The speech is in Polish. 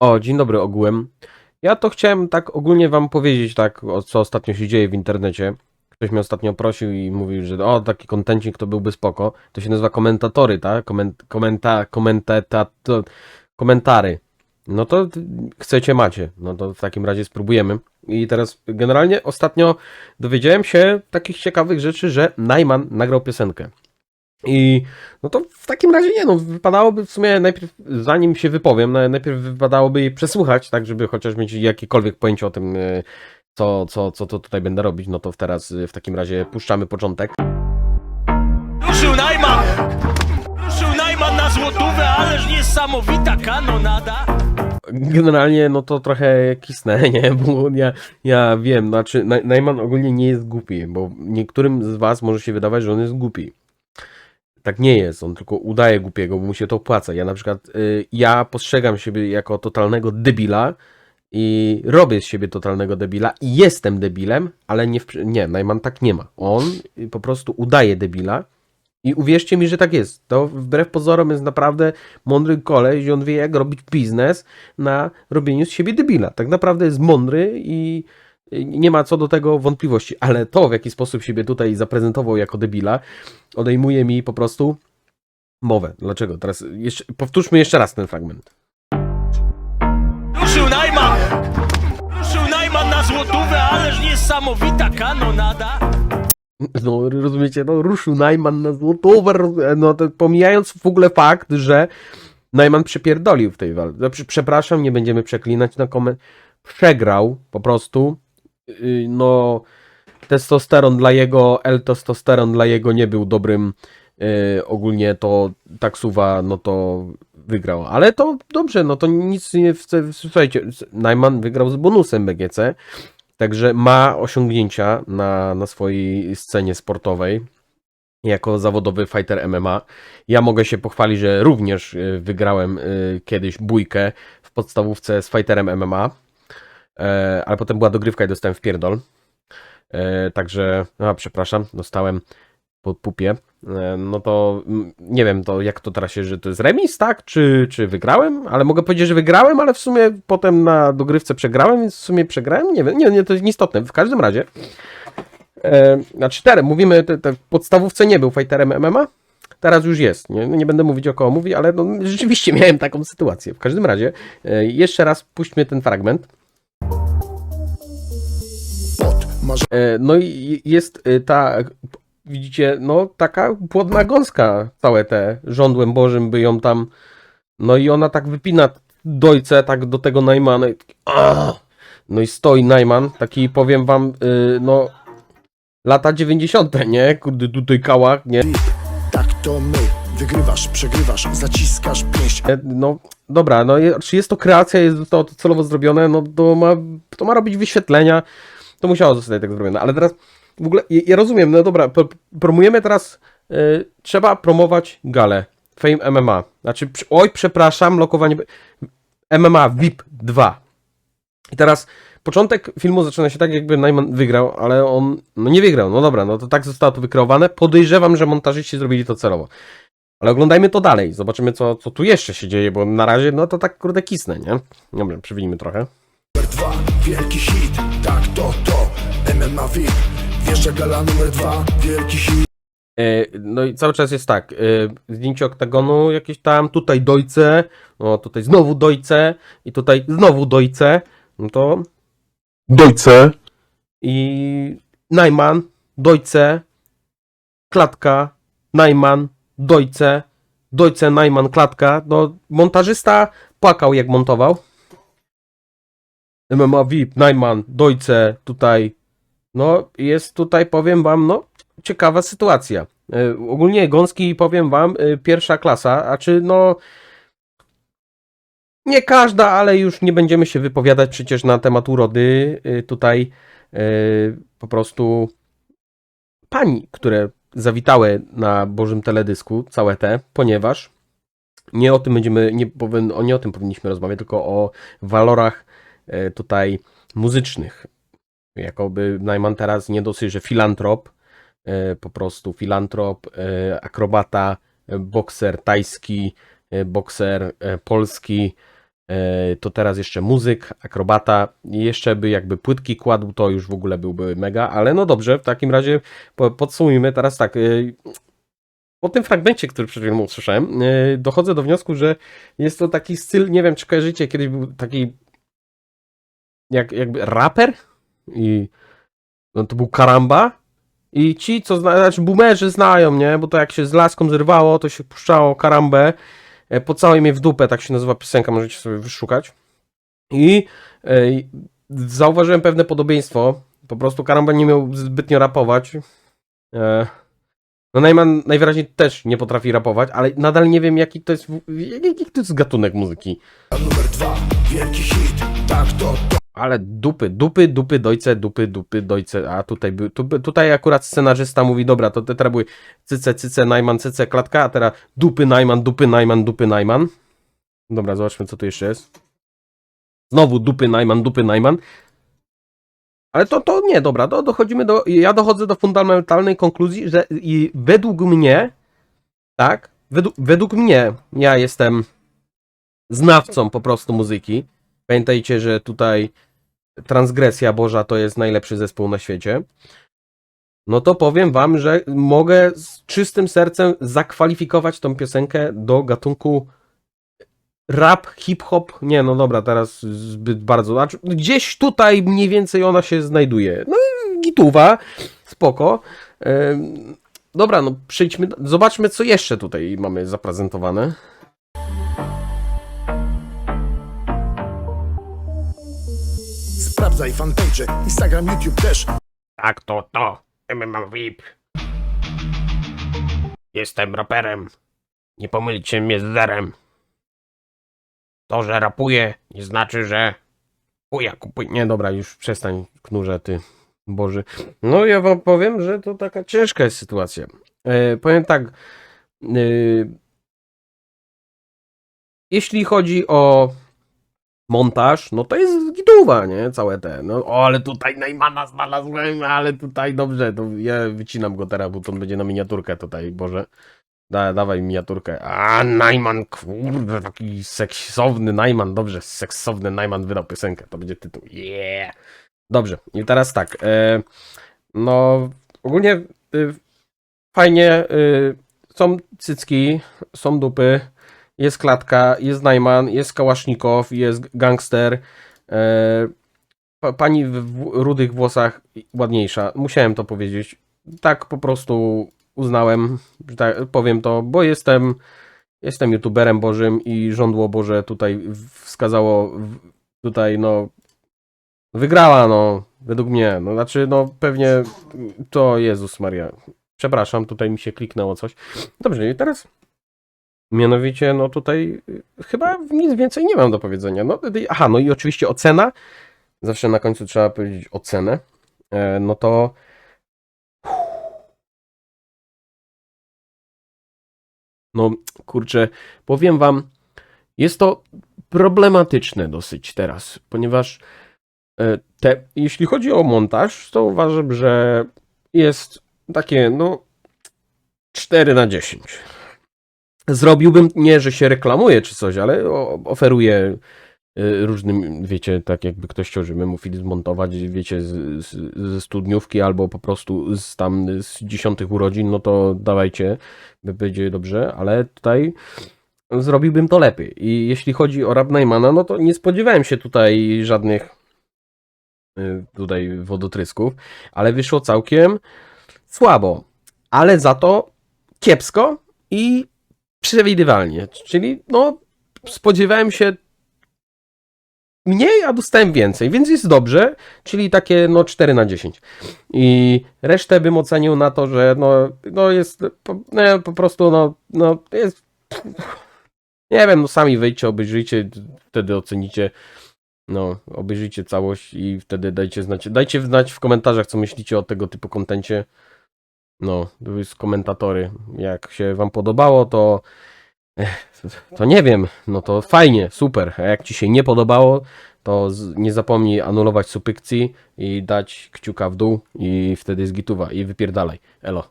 O, dzień dobry ogółem. Ja to chciałem tak ogólnie wam powiedzieć, tak, o co ostatnio się dzieje w internecie. Ktoś mnie ostatnio prosił i mówił, że o, taki kontencik to byłby spoko. To się nazywa komentatory, tak? Koment, komenta, komentata, to, komentary. No to chcecie, macie. No to w takim razie spróbujemy. I teraz generalnie ostatnio dowiedziałem się takich ciekawych rzeczy, że Najman nagrał piosenkę. I no to w takim razie nie, no wypadałoby w sumie najpierw, zanim się wypowiem, na- najpierw wypadałoby jej przesłuchać, tak żeby chociaż mieć jakiekolwiek pojęcie o tym, y, co, co, co to tutaj będę robić, no to teraz y, w takim razie puszczamy początek. Ruszył Najman! Ruszył Najman na złotówę, ależ niesamowita kanonada! Generalnie no to trochę kisnę, nie, bo ja, ja wiem, znaczy Naj- Najman ogólnie nie jest głupi, bo niektórym z was może się wydawać, że on jest głupi. Tak nie jest, on tylko udaje głupiego, bo mu się to opłaca. Ja na przykład, y, ja postrzegam siebie jako totalnego debila i robię z siebie totalnego debila i jestem debilem, ale nie, w, nie, Najman tak nie ma. On po prostu udaje debila i uwierzcie mi, że tak jest. To wbrew pozorom jest naprawdę mądry koleś i on wie jak robić biznes na robieniu z siebie debila. Tak naprawdę jest mądry i nie ma co do tego wątpliwości, ale to w jaki sposób siebie tutaj zaprezentował jako debila odejmuje mi po prostu mowę. Dlaczego? Teraz jeszcze, powtórzmy jeszcze raz ten fragment. Ruszył Najman! Ruszył Najman na złotówę, ależ niesamowita kanonada! No, rozumiecie, no ruszył Najman na złotówę, no to pomijając w ogóle fakt, że Najman przepierdolił w tej walce. Znaczy, Przepraszam, nie będziemy przeklinać na komen. Przegrał po prostu. Yy, No, testosteron dla jego, L-testosteron dla jego nie był dobrym. Yy, ogólnie to taksuwa, no to wygrał. Ale to dobrze, no to nic nie. Słuchajcie, Najman wygrał z bonusem BGC. Także ma osiągnięcia na, na swojej scenie sportowej jako zawodowy fighter MMA. Ja mogę się pochwalić, że również y, wygrałem y, kiedyś bójkę w podstawówce z fighterem MMA, ale potem była dogrywka i dostałem w pierdol. E, Także, a przepraszam, dostałem po pupie. E, No to nie wiem, to jak to teraz się, że to jest remis, tak? Czy, czy wygrałem? Ale mogę powiedzieć, że wygrałem, ale w sumie potem na dogrywce przegrałem, więc w sumie przegrałem. Nie wiem, nie, nie to jest nieistotne. W każdym razie. E, znaczy, mówimy, te, te w podstawówce nie był fighterem MMA. Teraz już jest. Nie, nie będę mówić o koło mówi, ale no, rzeczywiście miałem taką sytuację. W każdym razie, e, jeszcze raz puśćmy ten fragment. No i jest e, ta, widzicie, no taka płodna gąska, całe te żądłem bożym by ją tam, no i ona tak wypina dojce tak do tego Najmana i taki, no i stoi Najman, taki powiem wam, y, no lata 90., nie, kurde tutaj kałach, nie, tak to my. Wygrywasz, przegrywasz, zaciskasz pięść. E, No dobra, no czy jest to kreacja, jest to celowo zrobione, no to ma, to ma robić wyświetlenia, to musiało zostać tak zrobione, ale teraz w ogóle, ja, rozumiem, no dobra, pro, promujemy teraz, y, trzeba promować galę, Fame MMA, znaczy, oj, przepraszam, lokowanie, MMA VIP 2 i teraz początek filmu zaczyna się tak, jakby Najman wygrał, ale on, no nie wygrał, no dobra, no to tak zostało to wykreowane, podejrzewam, że montażyści zrobili to celowo. Ale oglądajmy to dalej, zobaczymy co, co tu jeszcze się dzieje, bo na razie no to tak kurde kisnę, nie? Dobra, przewinijmy trochę. Wielki hit. Tak to to. MMA VIP. Wjeżdża gala numer dwa, wielki hit. E, no i cały czas jest tak, e, zdjęcie oktagonu jakieś tam, tutaj dojce, no tutaj znowu dojce i tutaj znowu dojce, no to dojce i Najman, dojce, klatka, Najman, dojce, dojce, Najman, klatka, no montażysta płakał jak montował. MMA VIP, Najman, dojce, tutaj, no jest tutaj, powiem wam, no ciekawa sytuacja. E, Ogólnie Gąski, powiem wam, e, pierwsza klasa, a czy no. Nie każda, ale już nie będziemy się wypowiadać przecież na temat urody. e, Tutaj po prostu pań, które zawitały na Bożym Teledysku, całe te, ponieważ nie o tym będziemy, nie, powin, nie o tym powinniśmy rozmawiać, tylko o walorach tutaj muzycznych. Jakoby Najman teraz nie dosyć, że filantrop, e, po prostu filantrop, e, akrobata, e, bokser tajski, bokser polski, to teraz jeszcze muzyk, akrobata, jeszcze by jakby płytki kładł, to już w ogóle byłby mega, ale no dobrze, w takim razie po- podsumujmy teraz tak. Po tym fragmencie, który przed chwilą usłyszałem, dochodzę do wniosku, że jest to taki styl, nie wiem czy kojarzycie, kiedyś był taki jak, jakby raper i no to był karamba. I ci, co zna, znaczy boomerzy znają, nie, bo to jak się z laską zerwało, to się puszczało karambę, e, pocałuj mnie w dupę, tak się nazywa piosenka, możecie sobie wyszukać. I e, zauważyłem pewne podobieństwo, po prostu karamba nie miał zbytnio rapować, e, no najwyraźniej też nie potrafi rapować, ale nadal nie wiem jaki to jest, jaki to jest gatunek muzyki. Numer dwa, wielki hit Tak to to Ale dupy, dupy, dupy, dojce, dupy, dupy, dojce. A tutaj, tu, tutaj akurat scenarzysta mówi, dobra, to te teraz były cyce, cyce, Najman, cyce, klatka, a teraz dupy, Najman, dupy, Najman, dupy, Najman. Dobra, zobaczmy, co tu jeszcze jest. Znowu dupy, Najman, dupy, Najman. Ale to, to nie, dobra, to dochodzimy do, ja dochodzę do fundamentalnej konkluzji, że i według mnie, tak, według, według mnie, ja jestem znawcą po prostu muzyki. Pamiętajcie, że tutaj Transgresja Boża to jest najlepszy zespół na świecie. No to powiem wam, że mogę z czystym sercem zakwalifikować tą piosenkę do gatunku rap, hip-hop. Nie, no dobra, teraz zbyt bardzo. Znaczy, gdzieś tutaj mniej więcej ona się znajduje. No gituwa, spoko. Dobra, no przejdźmy, zobaczmy co jeszcze tutaj mamy zaprezentowane. Sprawdzaj fanpage, Instagram, YouTube też Tak, to to. MMA VIP. Jestem raperem. Nie pomylicie mnie z zerem. To, że rapuję, nie znaczy, że chuja kupuję. Nie, dobra, już przestań, knurze, ty Boży. No, ja wam powiem, że to taka ciężka jest sytuacja. E, powiem tak. E, jeśli chodzi o montaż, no to jest giduwa, nie? Całe te. No, o, ale tutaj Najmana znalazłem, ale tutaj dobrze, to ja wycinam go teraz, bo to będzie na miniaturkę tutaj, Boże. Da, dawaj miniaturkę. A, Najman, kurde, taki seksowny Najman, dobrze, seksowny Najman wydał piosenkę, to będzie tytuł. Yeah! Dobrze, i teraz tak, e, no, ogólnie e, fajnie, e, są cycki, są dupy, jest klatka, jest Najman, jest Kałasznikow, jest gangster. E, pa, pani w, rudych włosach ładniejsza. Musiałem to powiedzieć. Tak po prostu uznałem, że tak powiem to, bo jestem jestem youtuberem Bożym i żądło Boże tutaj wskazało tutaj no wygrała no według mnie. No znaczy no pewnie to Jezus Maria. Przepraszam, tutaj mi się kliknęło coś. Dobrze, i teraz Mianowicie, no tutaj y, chyba nic więcej nie mam do powiedzenia. No, y, aha, no i oczywiście ocena. Zawsze na końcu trzeba powiedzieć ocenę. E, no to. No, kurczę, powiem wam, jest to problematyczne dosyć teraz, ponieważ e, te, jeśli chodzi o montaż, to uważam, że jest takie, no, 4 na 10 zrobiłbym, nie, że się reklamuje czy coś, ale oferuję y, różnym, wiecie, tak jakby ktoś chciał, żeby mu film zmontować, wiecie, z, ze studniówki albo po prostu z tam z dziesiątych urodzin, no to dawajcie, będzie dobrze, ale tutaj zrobiłbym to lepiej. I jeśli chodzi o Rap Najmana, no to nie spodziewałem się tutaj żadnych y, tutaj wodotrysków, ale wyszło całkiem słabo, ale za to kiepsko i przewidywalnie. Czyli no, spodziewałem się mniej, a dostałem więcej, więc jest dobrze, czyli takie no 4 na 10. I resztę bym ocenił na to, że no, no jest po, no, po prostu no, no jest nie wiem, no sami wejdźcie, obejrzyjcie, wtedy ocenicie no, obejrzyjcie całość i wtedy dajcie znać, dajcie znać w komentarzach, co myślicie o tego typu kontencie. No, to jest komentatory. Jak się wam podobało, to to nie wiem, no to fajnie, super. A jak ci się nie podobało, to z, nie zapomnij anulować supykcji i dać kciuka w dół i wtedy jest gituwa i wypierdalaj. Elo.